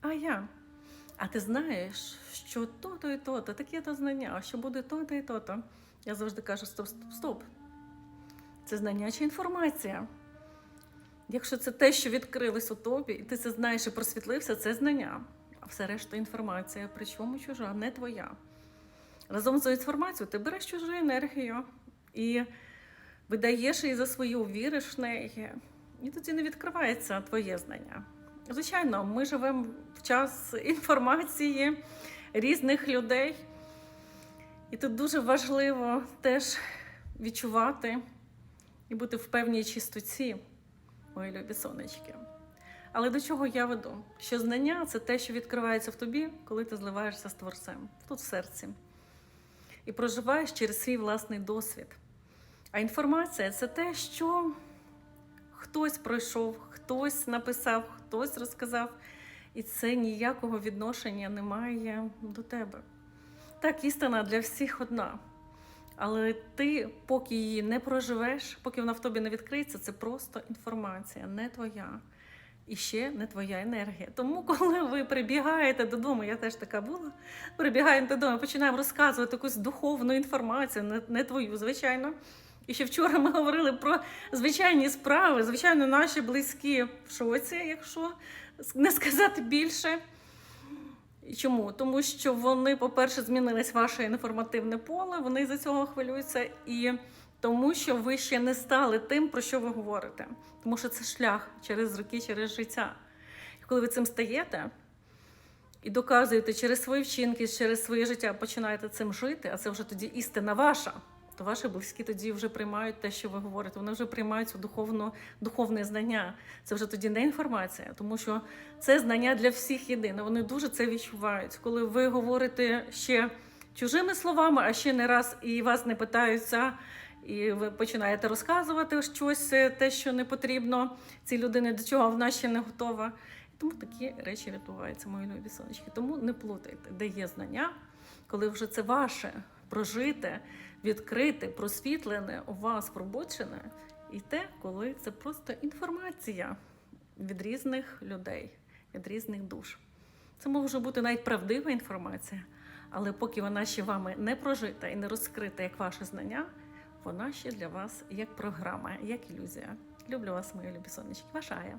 А я. А ти знаєш, що то-то і то-то, таке то знання, що буде то-то і то-то. Я завжди кажу: стоп, стоп, стоп. Це знання чи інформація. Якщо це те, що відкрилось у тобі, і ти це знаєш і просвітлився, це знання. А все решта інформація, причому чужа, не твоя. Разом з інформацією ти береш чужу енергію і видаєш її за свою, віриш в неї, і тоді не відкривається твоє знання. Звичайно, ми живемо в час інформації різних людей, і тут дуже важливо теж відчувати і бути в певній чистоті, мої любі сонечки. Але до чого я веду? Що знання це те, що відкривається в тобі, коли ти зливаєшся з творцем, тут в серці, і проживаєш через свій власний досвід. А інформація це те, що хтось пройшов, хтось написав, хтось розказав, і це ніякого відношення не має до тебе. Так, істина для всіх одна. Але ти, поки її не проживеш, поки вона в тобі не відкриється, це просто інформація, не твоя. І ще не твоя енергія. Тому, коли ви прибігаєте додому, я теж така була, прибігаємо додому, починаємо розказувати якусь духовну інформацію, не, не твою, звичайно. І ще вчора ми говорили про звичайні справи, звичайно, наші близькі в шоці, якщо не сказати більше. Чому? Тому що вони, по-перше, змінилось ваше інформативне поле, вони за цього хвилюються, і тому, що ви ще не стали тим, про що ви говорите. Тому що це шлях через роки, через життя. І коли ви цим стаєте і доказуєте через свої вчинки, через своє життя, починаєте цим жити, а це вже тоді істина ваша. То ваші близькі тоді вже приймають те, що ви говорите. Вони вже приймають цю духовне знання. Це вже тоді не інформація, тому що це знання для всіх єдине. Вони дуже це відчувають. Коли ви говорите ще чужими словами, а ще не раз і вас не питаються, і ви починаєте розказувати щось, е, те, що не потрібно цій людині, до чого вона ще не готова. Тому такі речі відбуваються, мої любі сонечки. Тому не плутайте, де є знання, коли вже це ваше прожите, відкрите, просвітлене, у вас пробочене, і те, коли це просто інформація від різних людей, від різних душ. Це може бути навіть правдива інформація, але поки вона ще вами не прожита і не розкрита як ваше знання, вона ще для вас як програма, як ілюзія. Люблю вас, мої любі сонечки. Ваша.